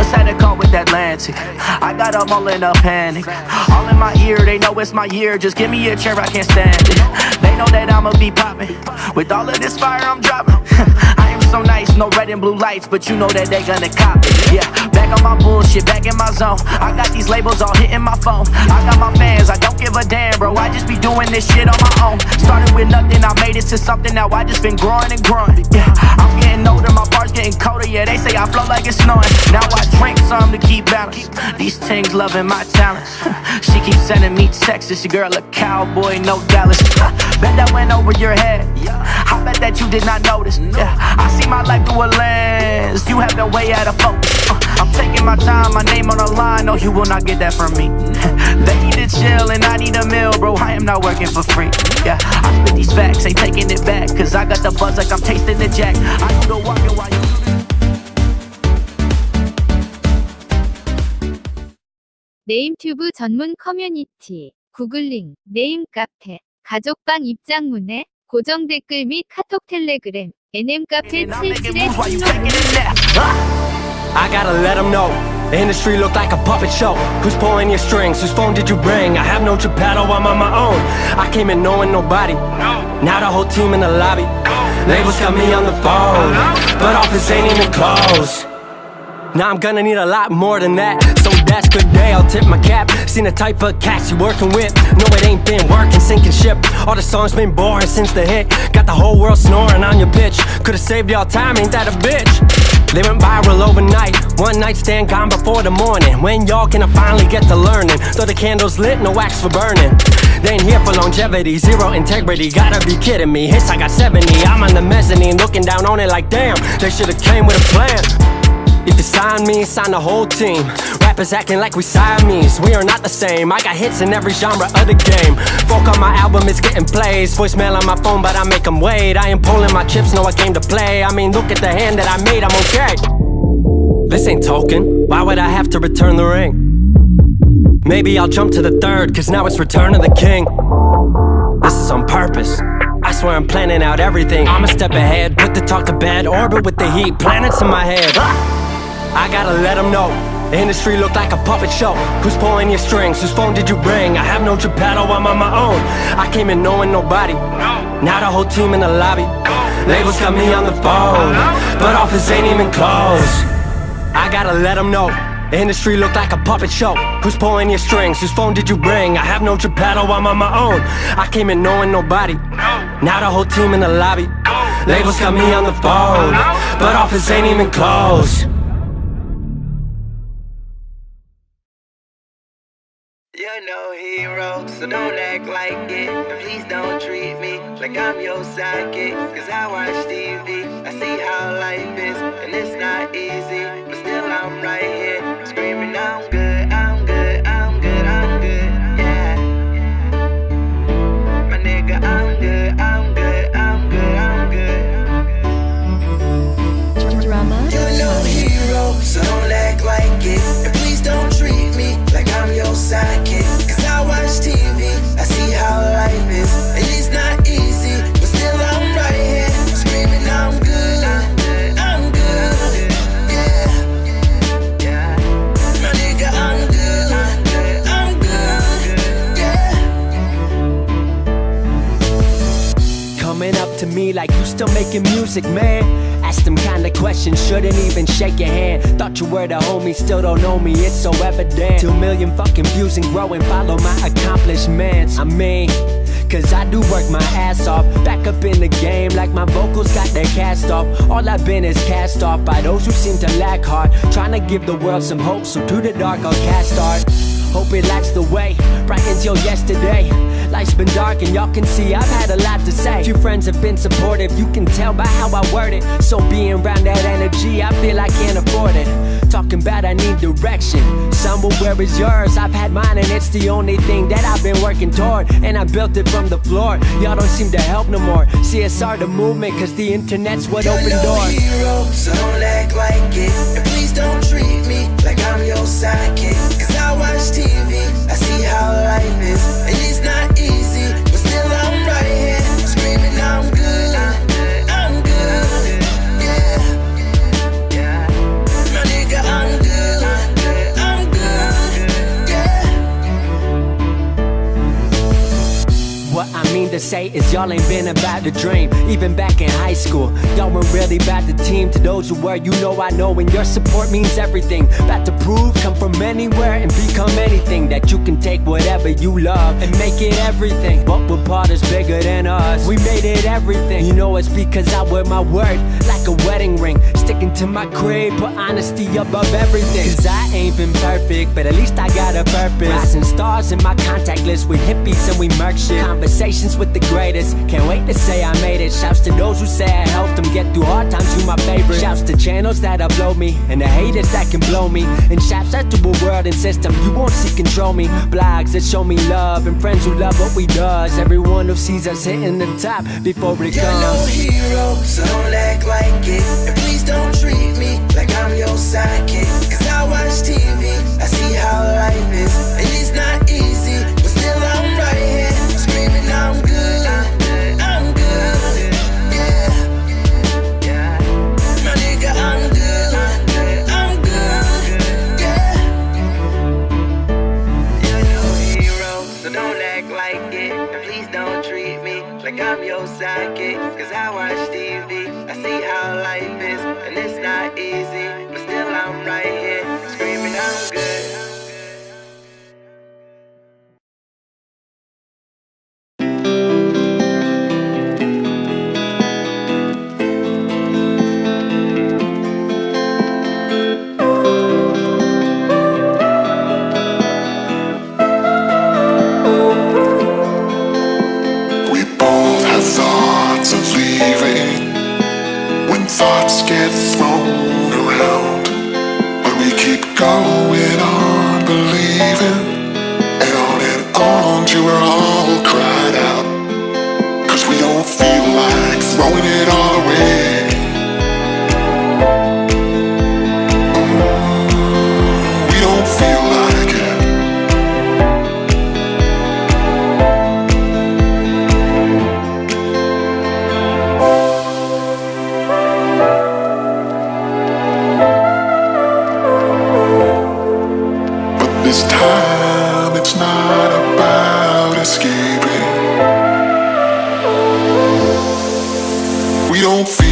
Just had a call with Atlantic. I got them all in a panic. All in my ear, they know it's my year. Just give me a chair, I can't stand it. They know that I'ma be popping. With all of this fire, I'm dropping. I am so nice, no red and blue lights, but you know that they gonna cop it. Yeah, back on my bullshit, back in my zone. I got these labels all hitting my phone. I got my fans, I don't give a damn, bro. I just be doing this shit on my own. Started with nothing, I made it to something. Now I just been growing and growing. Yeah, I'm getting older, my bars getting colder. Yeah, they say I flow like it's snowing. Now I drink some to keep balance. These things loving my talents. she keeps sending me texts. Your girl a cowboy, no Dallas. Bet that went over your head. I bet that you did not notice. Yeah, I see my life through a lens. You have been way out of focus. Uh, I'm taking my time, my name on the line. No, you will not get that from me. they need to chill and I need a meal, bro. I am not working for free. Yeah, I spit these facts, ain't taking it back. Cause I got the buzz like I'm tasting the jack. I do the walking while you. 네임튜브 전문 커뮤니티, 구글링, 네임 카페, 가족방 입장문에 고정 댓글 및 카톡 텔레그램, NM 카페 And I'm making 77에 Gotta let them know. The industry look like a puppet show. Who's pulling your strings? Whose phone did you bring? I have no Geppetto, I'm on my own. I came in knowing nobody. Now the whole team in the lobby. Labels got me on the phone, but office ain't even closed. Now I'm gonna need a lot more than that. So that's good day, I'll tip my cap. Seen the type of cats you working with. No, it ain't been working, sinking ship. All the songs been boring since the hit. Got the whole world snoring on your pitch. Could've saved y'all time, ain't that a bitch? They went viral overnight. One night stand gone before the morning. When y'all can I finally get to learning? Though the candles lit, no wax for burning. They ain't here for longevity, zero integrity. Gotta be kidding me. Hits I got 70. I'm on the mezzanine, looking down on it like damn. They should've came with a plan. If you sign me, sign the whole team. Rappers acting like we Siamese. We are not the same. I got hits in every genre of the game. Folk on my album is getting plays. Voicemail on my phone, but I make them wait. I ain't pulling my chips, no, I came to play. I mean, look at the hand that I made, I'm okay. This ain't token. Why would I have to return the ring? Maybe I'll jump to the third, cause now it's Return of the King. This is on purpose. I swear I'm planning out everything. I'm a step ahead, put the talk to bed, orbit with the heat, planets in my head. I gotta let them know. The industry look like a puppet show. Who's pulling your strings? Whose phone did you bring? I have no Geppetto, I'm on my own. I came in knowing nobody. Now the whole team in the lobby. Labels got me on the phone, but office ain't even closed. I gotta let them know. The industry look like a puppet show. Who's pulling your strings? Whose phone did you bring? I have no Geppetto, I'm on my own. I came in knowing nobody. Now the whole team in the lobby. Labels got me on the phone, but office ain't even closed. So don't act like it. Please don't treat me like I'm your sidekick. Cause I watch TV, I see how life is, and it's not easy. But still, I'm right here, like you still making music, man. Ask them kind of questions, shouldn't even shake your hand. Thought you were the homie, still don't know me, it's so evident. Two million fucking views and growing, follow my accomplishments. I mean, Cause I do work my ass off. Back up in the game, like my vocals got their cast off. All I've been is cast off by those who seem to lack heart. Trying to give the world some hope, so to the dark I'll cast art. Hope it lights the way, bright until yesterday. Life's been dark and y'all can see I've had a lot to say. Few friends have been supportive, you can tell by how I word it. So being around that energy, I feel I can't afford it. Talking about I need direction. Somewhere where is yours? I've had mine and it's the only thing that I've been working toward. And I built it from the floor. Y'all don't seem to help no more. CSR the movement, cause the internet's what opened no doors. so don't act like it. And please don't treat me to say is y'all ain't been about the dream. Even back in high school, y'all weren't really about the team. To those who were, you know I know, and your support means everything. About to prove, come from anywhere and become anything. That you can take whatever you love and make it everything. But we're part is bigger than us. We made it everything. You know it's because I wear my word like a wedding ring. Sticking to my creed, put honesty above everything. Cause I ain't been perfect, but at least I got a purpose. Rising stars in my contact list with hippies and we merc shit. Conversations with the greatest. Can't wait to say I made it. Shouts to those who say I helped them get through hard times. You my favorite. Shouts to channels that upload me and the haters that can blow me. And shouts out to a world and system you won't see control me. Blogs that show me love and friends who love what we does. Everyone who sees us hitting the top before it You're no comes. hero, so don't act like And please don't treat me like I'm your sidekick. Cause I watch TV, I see how life is. And it's not easy, but still I'm right here. Screaming, I'm good. I'm good. Yeah. My nigga, I'm good. I'm good. Yeah. You're no hero, so don't act like it. And please don't treat me like I'm your sidekick. Cause I watch TV, I see how life is. And it's not easy, but still I'm right here. Keep going on believing, and on and on till we're all cried out. Cause we don't feel like throwing it all don't feel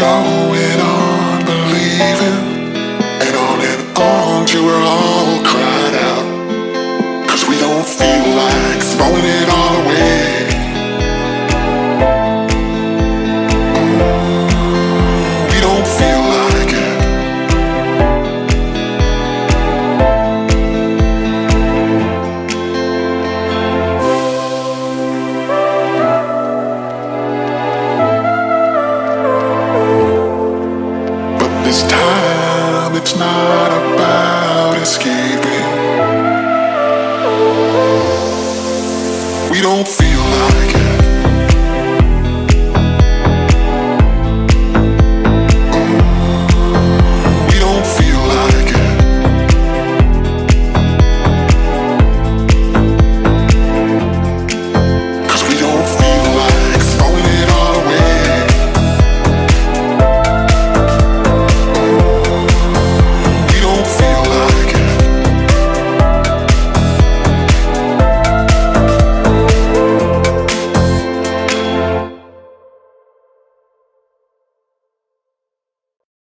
going on believing. And on and on till we're all don't feel like